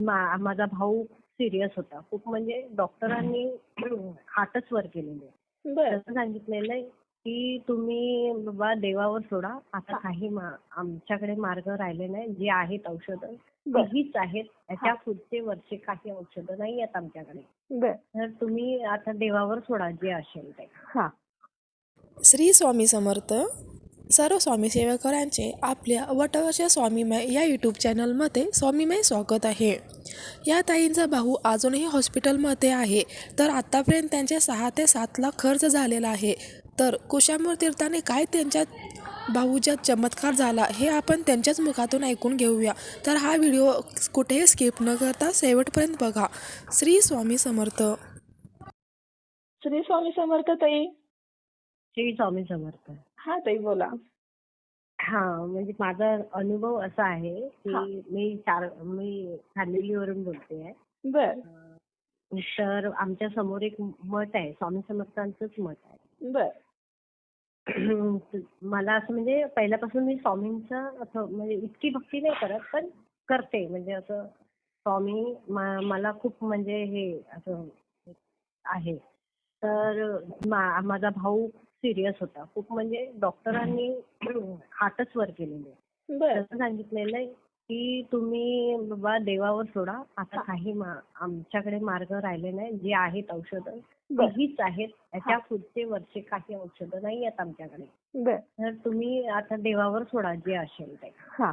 मा- माझा भाऊ सिरियस होता. खूप म्हणजे डॉक्टरांनी हातच वर केलेले. असं सांगितलेलं आहे की तुम्ही बाबा देवावर सोडा. आता काही मा- आमच्याकडे मार्ग राहिले नाही. जे आहेत औषधं. हीच आहेत. त्याच्या पुढचे वरचे काही औषधं नाही आहेत आमच्याकडे. तर तुम्ही आता देवावर सोडा जे असेल ते. हा. श्री स्वामी समर्थ. सर्व स्वामी सेवकरांचे आपल्या वटवच्या स्वामीमय या यूट्यूब चॅनलमध्ये स्वामीमय स्वागत आहे. या ताईंचा भाऊ अजूनही हॉस्पिटलमध्ये आहे तर आत्तापर्यंत त्यांचे सहा ते सात लाख खर्च झालेला आहे. तर कुशामूर तीर्थाने काय त्यांच्या भाऊच्या चमत्कार झाला हे आपण त्यांच्याच मुखातून ऐकून घेऊया. तर हा व्हिडिओ कुठेही स्किप न करता शेवटपर्यंत बघा. श्री स्वामी समर्थ. श्री स्वामी समर्थ ताई. श्री स्वामी समर्थ. हा ताई बोला. हा म्हणजे माझा अनुभव असा आहे. की मी चार मी खांदिवलीवरून बोलते आहे. बर. तर आमच्यासमोर एक मठ आहे स्वामी समर्थांचंच मठ आहे. बर. मला असं म्हणजे पहिल्यापासून मी स्वामींचं असं म्हणजे इतकी भक्ती नाही करत पण करते. म्हणजे असं स्वामी मला खूप म्हणजे हे असं आहे. तर माझा भाऊ सिरियस होता. खूप म्हणजे डॉक्टरांनी हातच वर केलेले. असं सांगितलेलं आहे की तुम्ही बाबा देवावर सोडा. आता काही मा- आमच्याकडे मार्ग राहिले नाही. जे आहेत औषधं. हीच आहेत. त्याच्या पुढचे वरचे काही औषधं नाही आहेत आमच्याकडे. तर तुम्ही आता देवावर सोडा जे असेल ते. हा.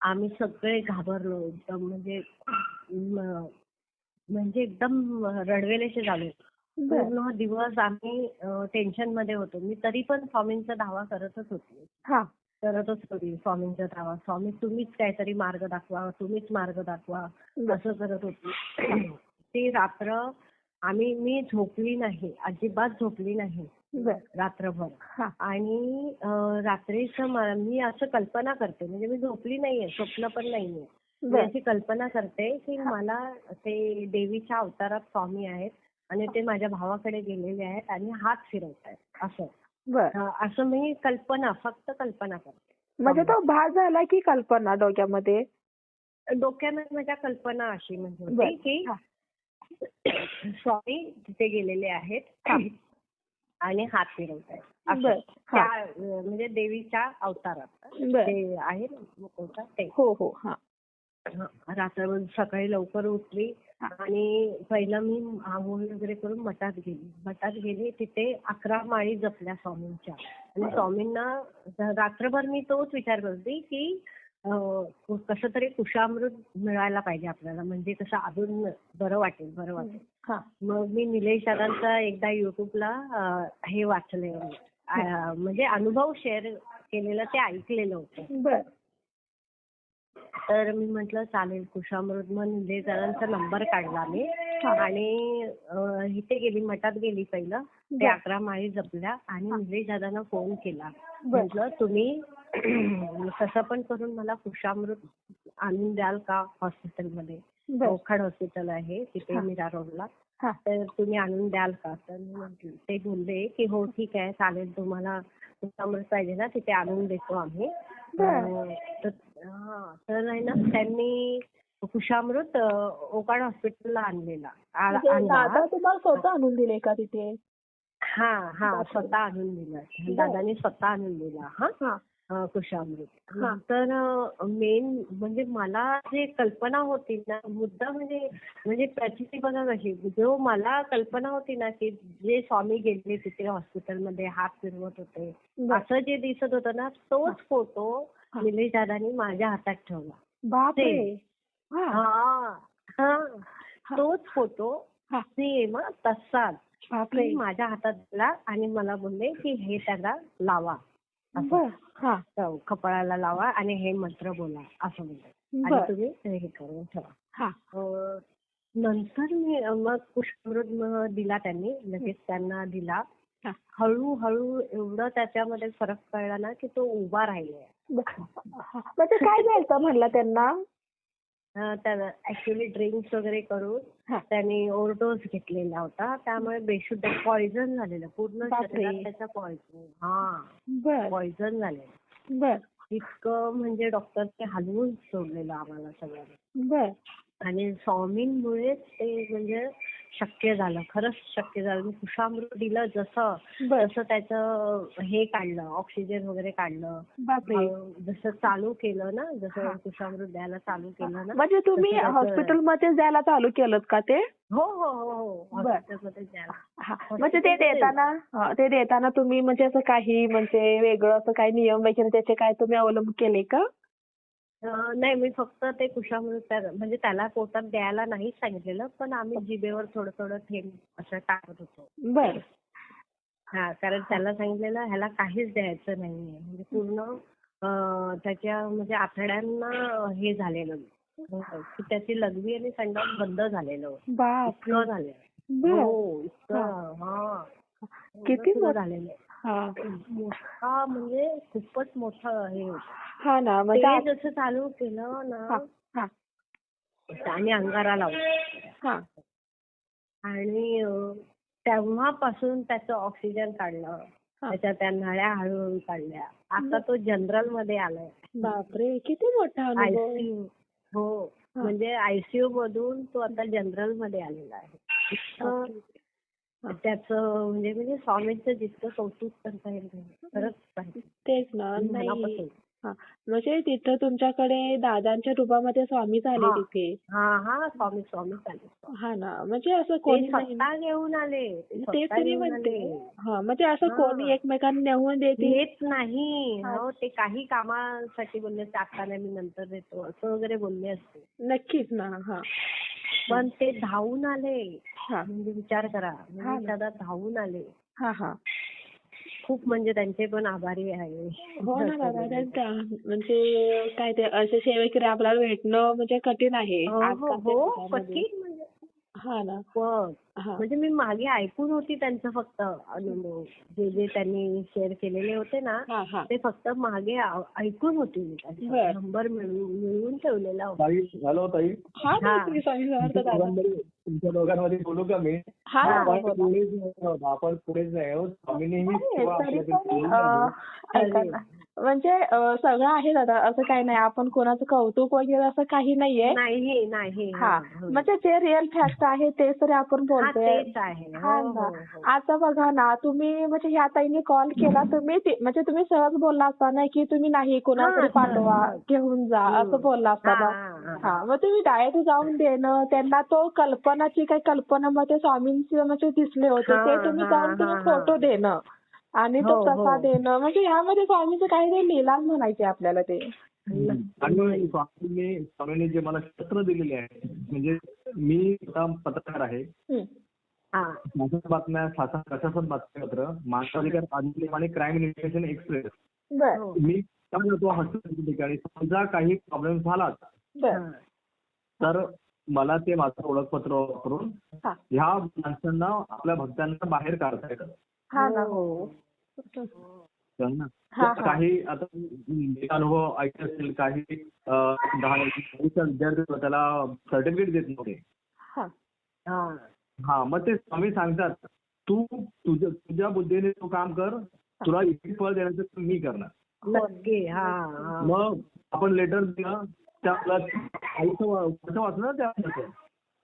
आम्ही सगळे घाबरलो. एकदम म्हणजे म्हणजे एकदम रडवेलेसे झालो. पूर्ण दिवस आम्ही टेन्शनमध्ये होतो. मी तरी पण स्वामींचा धावा करतच होती. हा. करतच होती स्वामींचा धावा. स्वामी तुम्हीच काहीतरी मार्ग दाखवा तुम्हीच मार्ग दाखवा. असं करत होती. ती रात्र आम्ही मी झोपली नाही अजिबात झोपली नाही रात्रभर. आणि रात्रीचं म- मी असं कल्पना करते. म्हणजे मी झोपली नाहीये स्वप्न पण नाहीये. मी अशी कल्पना करते की मला ते देवीच्या अवतारात स्वामी आहेत. आणि ते माझ्या भावाकडे गेलेले आहेत आणि हात फिरवत आहेत असं असं मी कल्पना फक्त कल्पना करते. म्हणजे तो भास झाला की कल्पना डोक्यामध्ये? डोक्यामध्ये माझ्या कल्पना अशी म्हणजे. होती की. स्वामी तिथे गेलेले आहेत आणि हात फिरवत आहेत त्या म्हणजे देवीच्या अवतारात. ते आहे हो हा. हं, रात्रभर सकाळी लवकर उठली. आणि पहिलं मी आंघोळ वगैरे करून मठात गेली. मठात गेली तिथे अकरा माळी जपल्या स्वामींच्या. आणि स्वामींना रात्रभर मी तोच विचार करते की कसं तरी कुशामृत मिळायला पाहिजे आपल्याला. म्हणजे कसं अजून बरं वाटेल बरं वाटेल. मग मी निलेश दादांचा एकदा युट्यूबला हे वाचले. म्हणजे अनुभव शेअर केलेलं ते ऐकलेलं होतं. तर मी म्हंटल चालेल कुशामृत निलेश दादांचा नंबर काढला मी. आणि इथे गेली मठात गेली पहिलं. ते. अकरा माळी जपल्या आणि निलेश दादांना फोन केला. म्हटलं तुम्ही कसं पण करून मला कुशामृत आणून द्याल का हॉस्पिटलमध्ये? ओखाड हॉस्पिटल आहे तिथे. मीरा रोडला. तर तुम्ही आणून द्याल का? तर मी म्हटलं ते बोलले की हो ठीक आहे चालेल तुम्हाला कुशामृत पाहिजे ना तिथे आणून देतो आम्ही. तर हा तर आहे ना त्यांनी कुशामृत ओकाड हॉस्पिटलला आणलेला. म्हणजे दादा तुम्हाला स्वतः आणून दिले का तिथे? हा हा. स्वतः आणून दिला. दादानी स्वतः आणून दिला हा. हा. कुशामृत. तर मेन म्हणजे मला जे कल्पना होती ना मुद्दा म्हणजे म्हणजे प्रचिती बघा कशी. जो मला कल्पना होती ना की जे स्वामी गेले तिथे हॉस्पिटलमध्ये हात फिरवत होते. असं जे दिसत होतं ना तोच फोटो. निलेश दादानी माझ्या हातात ठेवला. बापरे. हा. हा. हा. तोच फोटो. सेम तसाच. माझ्या हातात दिला आणि मला बोलले की हे त्याला लावा. असं. कपाळाला लावा आणि हे मंत्र बोला. असं बोलले बर. आणि तुम्ही हे करून ठेवा. हा. नंतर मी मग पुष्पमृत दिला त्यांनी. लगेच त्यांना दिला. हळूहळू एवढं त्याच्यामध्ये फरक कळला ना की तो उभा राहिलाय. म्हणजे काय झालं म्हणला त्यांना? ऍक्च्युली ड्रिंक्स वगैरे करून. त्यांनी ओव्हरडोस घेतलेला होता. त्यामुळे बेशुद्ध पॉइझन झालेलं. पूर्ण. शरीरात त्याचा पॉइझन हा. पॉइझन झालेलं. बर. इतकं म्हणजे डॉक्टरने हलवून सोडलेलं आम्हाला सगळ्यांना आणि स्वामींमुळेच ते म्हणजे शक्य झालं. खरंच शक्य झालं. मी कुशामृत दिलं जसं तसं त्याचं हे काढलं ऑक्सिजन वगैरे काढलं. जसं चालू केलं ना जसं कुशामृत द्यायला चालू केलं ना म्हणजे तुम्ही हॉस्पिटलमध्ये द्यायला चालू केलं का ते? हो हो हो हो. म्हणजे ते देताना ते देताना तुम्ही म्हणजे असं काही म्हणजे वेगळं असं काही नियम वगैरे त्याचे काय तुम्ही अवलंब केले का? नाही मी फक्त ते त्या- म्हणजे त्याला पोटात द्यायला नाही सांगितलेलं पण आम्ही जिभेवर थोडं थोडं थेंब असं टाकत होतो. बर. हा कारण त्याला सांगितलेलं ह्याला काहीच द्यायचं नाहीये. म्हणजे पूर्ण त्याच्या म्हणजे आतड्यांना हे झालेलं. की त्याची लघवी आणि संडास बंद झालेलं. इतकं झालेलं. हो इतकं हा. किती? झालेलं. मोठा म्हणजे खूपच मोठं हे होतं. हा ना ते म्हणजे जसं चालू केलं ना हा आणि अंगारा लावला. हा. आणि अं, तेव्हापासून त्याचं ऑक्सिजन काढलं. हा. त्याच्या त्या नळ्या हळूहळू काढल्या. आता तो जनरलमध्ये आलाय. बापरे किती मोठा अनुभव. आयसीयू हो. हा. म्हणजे आयसीयू मधून तो आता जनरलमध्ये आलेला आहे. इतकं त्याचं म्हणजे म्हणजे स्वामींचं जितकं कौतुक करता येईल. खरंच तेच ना. म्हणजे तिथं तुमच्याकडे दादांच्या रूपामध्ये स्वामीच आले. तिथे? हा हा स्वामी स्वामी चालेल हा ना. म्हणजे असं ते कोणी स्वतः घेऊन आले. ते ते स्वतः तरी घेऊन म्हणते. आले. हा म्हणजे असं. कोणी एकमेकांना नेऊन देते येत नाही. हा. ते काही कामासाठी बोलले असते आता नाही मी नंतर देतो. असं वगैरे बोलले असते. नक्कीच ना. हा. पण ते धावून आले. हा. म्हणजे विचार करा. म्हणजे. दादा धावून आले. हा हा. खूप म्हणजे त्यांचे पण आभारी आहे. हो ना दादा त्यांचा म्हणजे. काय ते असे सेवेकरी आपल्याला भेटणं म्हणजे कठीण आहे. हो हो आजकालच्या हो ना. पण म्हणजे मी मागे ऐकून होती त्यांचं फक्त अनुभव. जे जे त्यांनी शेअर केलेले होते ना ते फक्त मागे ऐकून होती मी. त्यांचा. नंबर मिळवून मिळवून ठेवलेला होता. ताई हॅलो ताई? हा तुमच्या दोघांमध्ये बोलू का मी? हा. आपण. पुढेच नाही म्हणजे सगळं आहे दादा असं काही नाही आपण कोणाचं कौतुक वगैरे असं काही नाहीये नाही नाही हा हो. म्हणजे जे रिअल फॅक्ट आहे तेच तरी आपण हा, बोलतोय हा हो, ना हो, हो. आता बघा ना तुम्ही म्हणजे ह्या ताईने कॉल केला तुम्ही म्हणजे तुम्ही सहज बोलला असता ना की तुम्ही नाही कोणाकडे हा, पाठवा हा. घेऊन जा. असं बोलला असता हा, ना हा, हा. हा मग तुम्ही डायरेक्ट जाऊन देणं त्यांना तो कल्पनाची काही कल्पनामध्ये स्वामींचे म्हणजे दिसले होते हा, ते तुम्ही हा, जाऊन तुम्ही हा, हा. फोटो देणं आणि तो हो, प्रसाद हो. देणं म्हणजे ह्यामध्ये स्वामीचं काहीतरी लिलाज म्हणायचे आपल्याला ते आणि स्वामींनी स्वामींनी जे मला शस्त्र दिलेले आहे म्हणजे मी पत्रकार आहे. हा. शासन बातम्या शासन प्रशासन बातमीपत्र मानवाधिकार अधिनियम आणि क्राईम इन्व्हेस्टिगेशन एक्सप्रेस हो. मी ठिकाणी समजा काही प्रॉब्लेम झाला. तर मला ते माझं ओळखपत्र वापरून ह्या माणसांना आपल्या भक्तांना बाहेर काढता येतं हा ना हो. ना? हा, हा. काही आता अनुभव ऐकले असेल काही दहा विद्यार्थी त्याला सर्टिफिकेट देत नव्हते हा हा. हा मग ते स्वामी सांगतात तू तुझ्या तुझ्या बुद्धीने तू काम कर तुला इतकी फळ देण्याचं मी करणार हा हा. मग आपण लेटर दिलं कसं वाचलं ना त्या मुलाचं.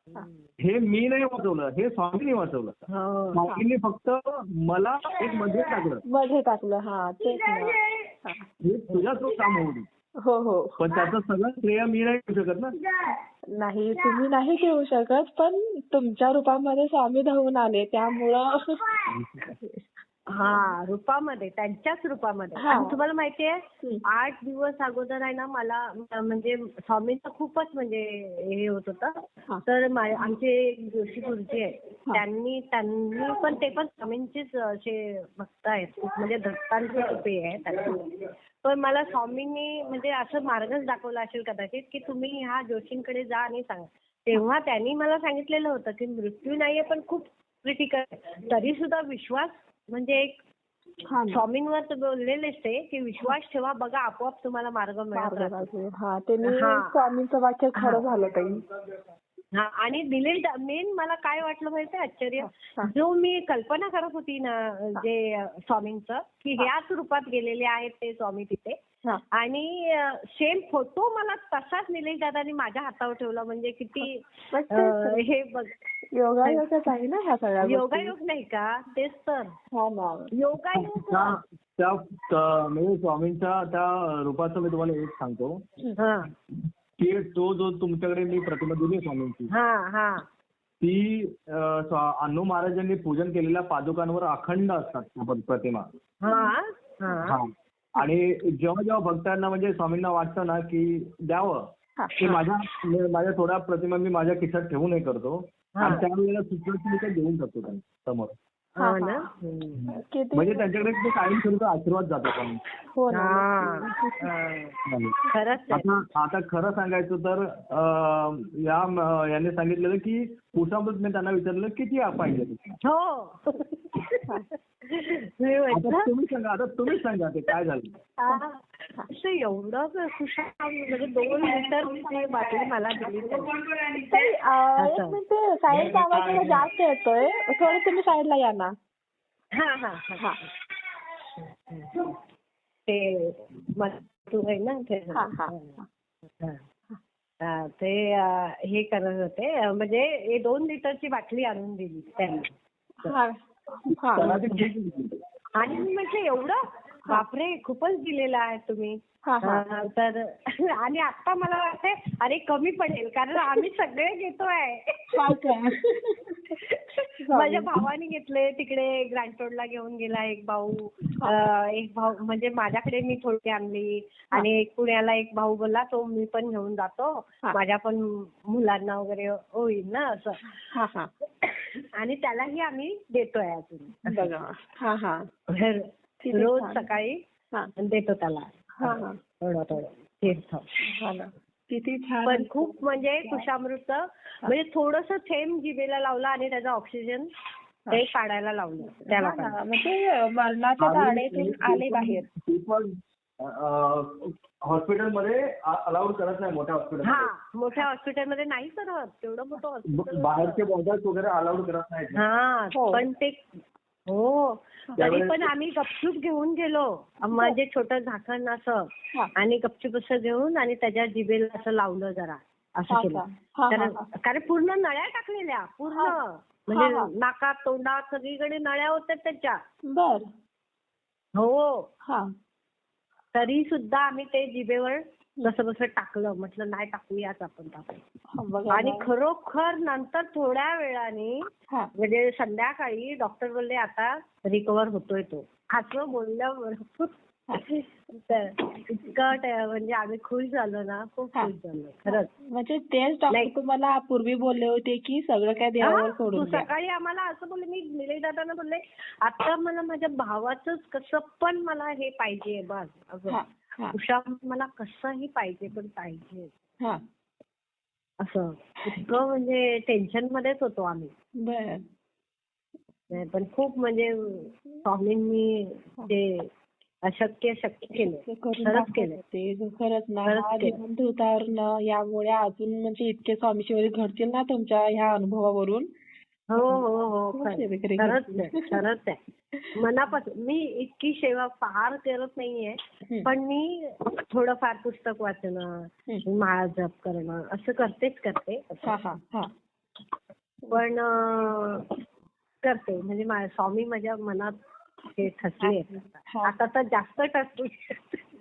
हे. मी नाही वाचवलं हे स्वामीने वाचवलं. हो. स्वामींनी फक्त मला एक मध्ये टाकलं. मध्ये टाकलं हा तेच ना. हा. हे तुझ्या तो काम होऊ हो हो. पण त्याचं सगळं श्रेय मी नाही घेऊ शकत ना. नाही तुम्ही नाही घेऊ शकत पण तुमच्या रूपामध्ये स्वामी धावून आले त्यामुळं हा रूपामध्ये त्यांच्याच रूपामध्ये. आणि तुम्हाला माहितीये. आठ दिवस अगोदर आहे ना मला म्हणजे स्वामींचं खूपच म्हणजे हे होत. होतं तर आमचे एक जोशी गुरुजी आहे हा. त्यांनी त्यांनी पण ते पण स्वामींचेच असे भक्त आहेत म्हणजे दत्तांचे कृपे आहे पण मला स्वामींनी म्हणजे असं मार्गच दाखवला असेल कदाचित की तुम्ही ह्या जोशींकडे जा आणि सांगा तेव्हा त्यांनी मला सांगितलेलं होतं की मृत्यू नाहीये पण खूप क्रिटिकल तरी सुद्धा विश्वास म्हणजे एक हा. स्वामींवर तर बोललेलेच ते की विश्वास ठेवा बघा आपोआप तुम्हाला मार्ग मिळत राहतो मार्गदर्शन. हा त्यांनी. स्वामींचं वाक्य खरं झालं ताई आणि दिलेल मेन मला काय वाटलं माहितीये आश्चर्य. जो मी कल्पना करत होती ना जे स्वामींचं की ह्याच रूपात गेलेले आहेत ते स्वामी तिथे. आणि सेम फोटो मला तसाच निलेश दादानी माझ्या हातावर ठेवला. म्हणजे किती. हे बघ. योगायोगच आहे ना ह्या सगळ्या. योगायोग नाही का? तेच तर. हा ना. योगायोग त्या म्हणजे स्वामींच्या त्या रूपाचं मी तुम्हाला एक सांगतो. हा. की तो जो तुमच्याकडे मी प्रतिमा दिली स्वामींची हा हा. ती अं, स्वा- अण्णू महाराजांनी पूजन केलेल्या पादुकांवर अखंड असतात प्रतिमा. हा हा. हा. आणि जेव्हा जेव्हा भक्तांना म्हणजे स्वामींना वाटतं ना की द्यावं हा. की माझ्या माझ्या थोड्या प्रतिमा मी माझ्या खिशात ठेवू नये करतो हा. आणि त्यावेळेला सुचलं की मी ते देऊन टाकतो त्यांना समोर हा म्हणजे त्यांच्याकडे ते कायम स्वरूपी आशीर्वाद जातो पण. हो. आता खरं सांगायचं तर या याने सांगितलेलं की कुशामृत मी त्यांना विचारलं किती पाहिजे हो. तुम्ही सांगा आता तुम्ही सांगा ते काय झालं. असं एवढं खुशाल म्हणजे दोन लिटर बाटली मला दिली साईडचा आवाज जरा जास्त येतोय. थोडं तुम्ही साईडला या ना. हा हा हा. ते तू आहे ना ते हा, ते करत होते. म्हणजे हे दोन लिटरची बाटली आणून दिली त्यांनी. आणि मी म्हटलं एवढं बापरे खूपच दिलेलं आहे तुम्ही. तर आणि आता मला वाटतंय अरे कमी पडेल कारण आम्ही सगळे घेतोय? माझ्या भावाने घेतले तिकडे ग्रँटरोडला घेऊन गेला एक भाऊ. एक भाऊ म्हणजे माझ्याकडे मी थोडी आणली. आणि एक पुण्याला एक भाऊ बोलला तो मी पण घेऊन जातो. माझ्या पण मुलांना वगैरे होईल ना असं. आणि त्यालाही आम्ही देतोय अजून. रोज. सकाळी हा. देतो त्याला. हा हा. थोडं थोडं तीर्थ किती छान पण खूप म्हणजे कुशामृत म्हणजे थोडस थेंब जिभेला लावला आणि त्याचा ऑक्सिजन ते काढायला लावलं. त्या लोकांना ना, म्हणजे मरणाच्या धाडेतून आले बाहेर. हॉस्पिटलमध्ये अलाउड करत नाही मोठ्या हॉस्पिटल हा मोठ्या हॉस्पिटलमध्ये नाही करत. तेवढं मोठं हॉस्पिटल बाहेरचे बॉर्डर्स वगैरे अलाउड करत नाहीत हा हो. पण ते हो. तरी त्यावेळेस- पण आम्ही गपचूप घेऊन गेलो. म्हणजे छोटं झाकण असं हा. आणि गपचूप असं घेऊन आणि त्याच्या जिभेला असं लावलं जरा. असं हा केलं? हा, कारण हा, पूर्ण नळ्या टाकलेल्या. पूर्ण. हा. म्हणजे हा. नाकात तोंडात सगळीकडे नळ्या होत्या त्याच्या. बर. हो. हा. तरी सुद्धा आम्ही ते जिभेवर कसं कसं टाकलं. म्हटलं नाही टाकूयाच आपण टाकू आणि. खरोखर नंतर थोड्या वेळाने म्हणजे संध्याकाळी डॉक्टर बोलले आता रिकवर होतोय तो. असं बोलल्यावर इतकं म्हणजे आम्ही खुश झालो ना खूप. खुश झालो खरंच. म्हणजे तेच डॉक्टर. तुम्हाला पूर्वी बोलले होते की सगळं काय देवावर सोडून सकाळी आम्हाला असं बोलले मी निलेश दादांना बोलले आता मला माझ्या भावाचंच कसं पण मला हे पाहिजे बस. असं. उषा मला कसंही पाहिजे पण पाहिजे. हा. असं. इतकं म्हणजे टेन्शन मध्येच होतो आम्ही. पण खूप म्हणजे स्वामींनी ते अशक्य शक्य केलं. ते खरंच ना यामुळे अजून म्हणजे इतके स्वामी शिवाय घडतील ना तुमच्या ह्या अनुभवावरून. हो हो हो सेवेकरी खरंच. आहे खरंच आहे मनापासून मी इतकी सेवा फार करत नाहीये. पण मी थोडंफार पुस्तक वाचणं. माळा जप करणं असं करतेच करते. हा हा हा. पण करते. म्हणजे स्वामी माझ्या मनात हे ठसले. हा. आता तर जास्त ठसले.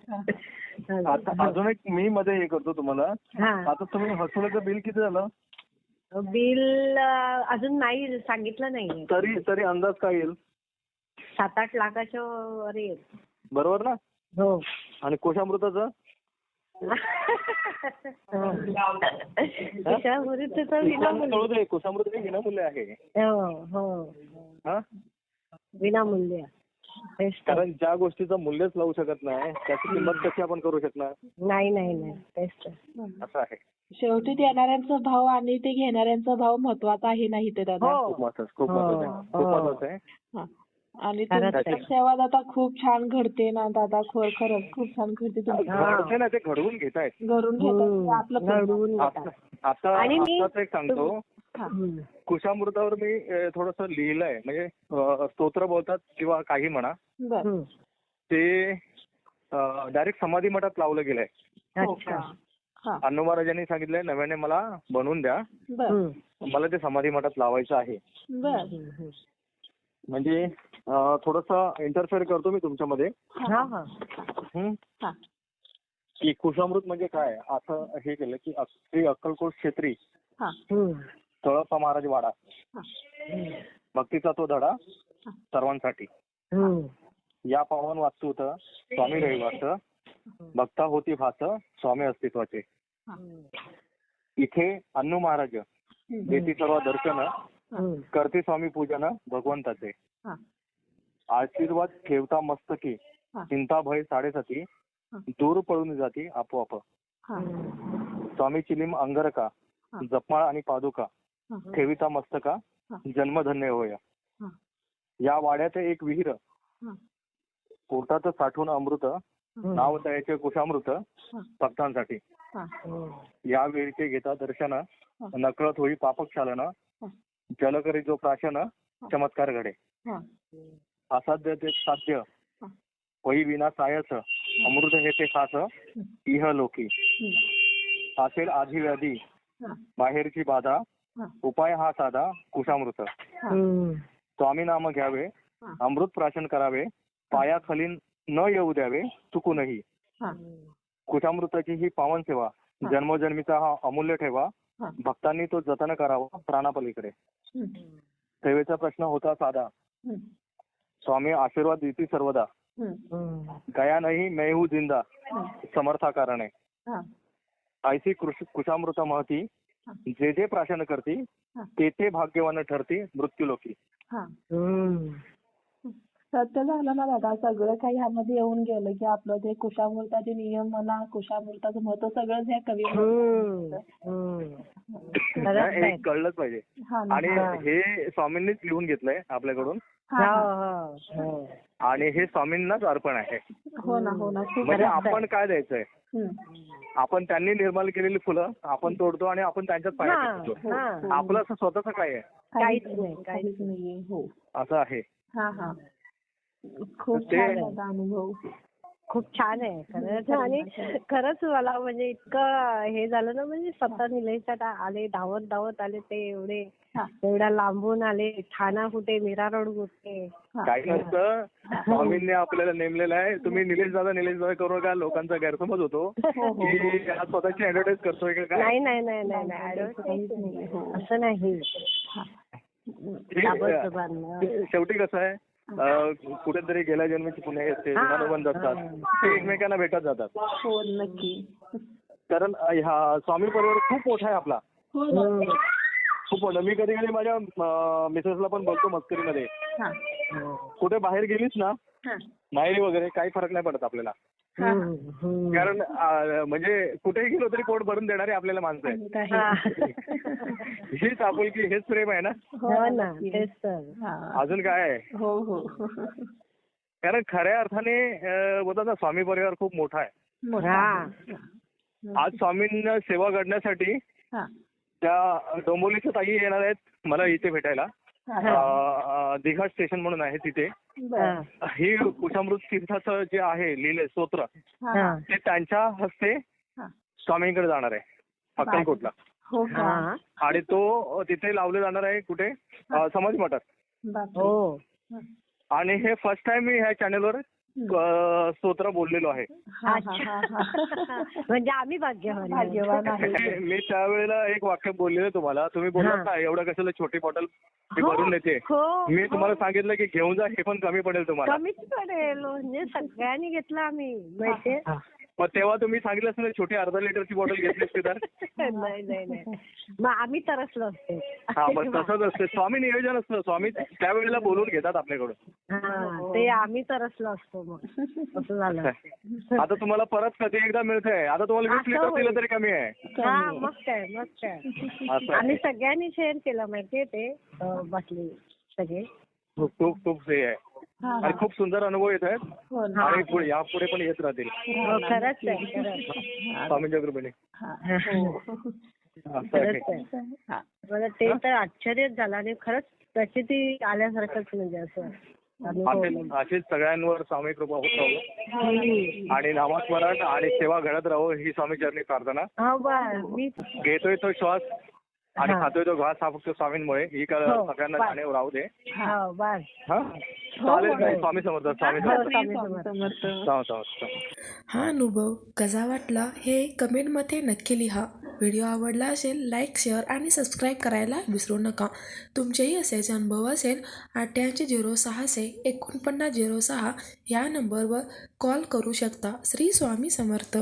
हा. आता अजून एक मी मध्ये हे करतो तुम्हाला. हा. आता तुम्ही हॉस्पिटलचं बिल किती झालं? बिल अजून नाही सांगितलं नाहीये. तरी तरी अंदाज काय येईल? सात आठ लाखाच्या वर येईल. बरोबर ना? हो. आणि कोशामृताचं? विनामूल्य. कळू दे कोशामृत हे विनामूल्य आहे. हो हो. हा? विनामूल्य. कारण ज्या गोष्टीचं मूल्यच लावू शकत नाही त्याची किंमत कशी आपण करू शकणार? नाही नाही नाही. असं आहे. शेवटी देणाऱ्यांचा भाव आणि ते घेणाऱ्यांचा भाव महत्त्वाचा आहे नाही ते दादा हो खूप महत्वाचं खूप हो, महत्वाचं आहे खूप हो. महत्वाचं आहे. आणि तुमची. सेवा दादा खूप छान घडते ना दादा खर खरंच खूप छान घडते तुमची हा. घडते ना ते घडवून घेतायत घरून घेतात ते हम्म. आपलं पुण्य. घडवून आता घेतात. आता आणि मी- आताच एक सांगतो हा. हम्म. कुशामृतावर मी थोडस लिहिलंय म्हणजे अं, स्तोत्र बोलतात किंवा काही म्हणा बर हम्म. ते डायरेक्ट समाधी मठात लावलं गेलंय हो अच्छा का? अण्णू महाराजांनी सांगितलंय नव्याने मला बनवून द्या. मला ते समाधी मठात लावायचं आहे. म्हणजे थोडस इंटरफेअर करतो मी तुमच्यामध्ये. हा. हा हं? हा. की कुशामृत म्हणजे काय? असं हे केलं की श्री अक्कलकोट क्षेत्री हा. तळप्पा महाराज वाडा. भक्तीचा तो धडा सर्वांसाठी. या पावन वास्तूत स्वामी रहिवास भक्ता होती भास स्वामी अस्तित्वाचे. इथे अण्णू महाराज देती सर्व दर्शन. करते स्वामी पूजन भगवंताचे आशीर्वाद ठेवता मस्तकी. चिंता भय साडेसाती. दूर पळून जाती आपोआप स्वामी चिलीम अंगरका. जपमाळ आणि पादुका. ठेविता मस्तका. जन्मधन्य होय. या वाड्यात एक विहीर. पोटात साठून अमृत नाव त्याचे कुशामृत भक्तांसाठी या वेळीचे घेता दर्शन नकळत होई पापक्षालन. जल करी जो प्राशन चमत्कार घडे. हा. असाध्य ते साध्य. होई विना सायस अमृत हे ते खास इह लोकी. असेल आधी व्याधी बाहेरची बाधा उपाय हा साधा कुशामृत. स्वामी नाम घ्यावे. अमृत प्राशन करावे पायाखाली न येऊ द्यावे चुकूनही. कुशामृताची ही पावन सेवा. जन्मजन्मीचा हा अमूल्य ठेवा. भक्तांनी तो जतन करावा प्राणापलीकडे. सेवेचा प्रश्न होता साधा. स्वामी आशीर्वाद देती सर्वदा. गया नाही मैं हूँ जिंदा. समर्था कारणे ऐसी कृष कुशामृत महती. जे जे प्राशन करती. ते ते भाग्यवान ठरती मृत्यूलोकी. सत्य झालं ना दादा सगळं काही ह्यामध्ये येऊन गेलं की आपलं ते कुशामृताचे नियम म्हणा कुशामृताचं महत्त्व सगळंच ह्या कवी हे. कळलंच पाहिजे. हा आणि हा. स्वामींनीच लिहून घेतलंय आपल्याकडून. हा, हो, हा. हो, हो. आणि हे स्वामींनाच अर्पण आहे. हो ना हो ना. म्हणजे. आपण काय द्यायचंय. आपण त्यांनी निर्माण केलेली फुलं आपण तोडतो आणि आपण त्यांच्याच पायात हा, ठेवतो हा. आपलं असं स्वतःच काय आहे? काहीच नाही, हो. असं आहे. हा हा. खूप छान होता अनुभव. खूप छान आहे. खरंच आणि खरंच मला म्हणजे इतकं हे झालं ना म्हणजे स्वतः निलेशात आले धावत धावत आले ते एवढे. एवढ्या लांबून आले ठाणा कुठे मीरा रोड कुठे. काही नसतं स्वामींनी आपल्याला नेमलेलं आहे. तुम्ही निलेश दादा निलेश दादा करू नका लोकांचा गैरसमज होतो. हो, हो. की हा स्वतःची ऍडव्हर्टाईज करतोय का काय? नाही नाही नाही नाही नाही. असं नाही. ते शेवटी कसं आहे? कुठेतरी गेल्या जन्मीची पुण्य असते ऋणानुबंध असतात. ते एकमेकांना भेटत जातात. हो नक्की. कारण हा स्वामी परिवार खूप मोठा आहे आपला. हो हम्म. खूप मोठा. मी कधी कधी माझ्या मिसेसला पण बोलतो मस्करीमध्ये. हा. कुठे बाहेर गेलीस ना हा. माहेरी वगैरे काही फरक नाही पडत आपल्याला. कारण म्हणजे कुठेही गेलो तरी पोट भरून देणारे आपल्याला माणसं आहेत. हा. हीच आपुलकी हेच प्रेम आहे ना? हो हा. अजून काय आहे? हो हो. कारण खऱ्या अर्थाने बोलतात ना स्वामी परिवार खूप मोठा आहे. हा. आज स्वामींना सेवा घडण्यासाठी हा. त्या डोंबोलीच्या ताई येणार आहेत मला इथे भेटायला. हा. दिघा स्टेशन म्हणून आहे तिथे. ही कुशामृत तीर्थाचं जे आहे लिहिले स्तोत्र. ते त्यांच्या हस्ते. स्वामींकडे जाणार आहे अक्कलकोटला हो हा. आणि तो तिथे लावले जाणार आहे कुठे अं, समाधी मठात. हो आणि हे फर्स्ट टाइम मी ह्या चॅनलवर स्तोत्र बोललेलो आहे. म्हणजे आम्ही भाग्यवान आहे. भाग्यवान आहे. मी त्यावेळेला एक वाक्य बोललेलं तुम्हाला. तुम्ही बोललात ना एवढं कशाला छोटी बॉटल मी हो, भरून देते हो, मी. तुम्हाला सांगितलं की घेऊन जा हे पण कमी पडेल तुम्हाला. कमीच पडेल. म्हणजे सगळ्यांनी घेतलं आम्ही माहितीये? मग तेव्हा तुम्ही सांगितलं असतं ना छोटी अर्धा लिटरची बॉटल घेतली असती तर. नाही नाही नाही. मग आम्ही तरसलो असते. हा मग तसंच असतं. स्वामी नियोजन असतं. स्वामी त्यावेळेला बोलून घेतात आपल्याकडून. ते आम्ही तरसलो असतो मग. असं झालं आता तुम्हाला परत कधी एकदा मिळतंय? आता तुम्हाला वीस लिटर दिलं. तरी कमी आहे. मग काय मग काय. आम्ही सगळ्यांनी शेअर केलं माहितीये ते बाटली सगळे. खूप खूप खूप हे आहे. आणि खूप सुंदर अनुभव येत आहेत. हो आणि पुढे यापुढे पण येत राहतील. हो, स्वामींच्या हा. हो. हा. मला ते तर आश्चर्यच झालं आणि खरंच प्रचिती आल्यासारखंच म्हणजे असं असेच सगळ्यांवर स्वामी कृपा होत राहू. आणि नामस्मरण आणि सेवा घडत राहू ही स्वामी चरणी प्रार्थना. हा घेतोय तो श्वास. आणि हा. खातोय तो घास हा फक्त स्वामींमुळे. ही कला हो, सगळ्यांना. जाणीव राहू दे. हा हा? चालेल स्वामी समर्थ स्वामी हो, समर्थ. हा अनुभव कसा वाटला हे कमेंटमध्ये नक्की लिहा. व्हिडिओ आवडला असेल लाईक शेअर आणि सबस्क्राईब करायला विसरू नका. तुमचेही असेच अनुभव असेल अठ्ठ्याऐंशी झिरो सहाशे एकोणपन्नास झिरो सहा या नंबरवर कॉल करू शकता. श्री स्वामी समर्थ.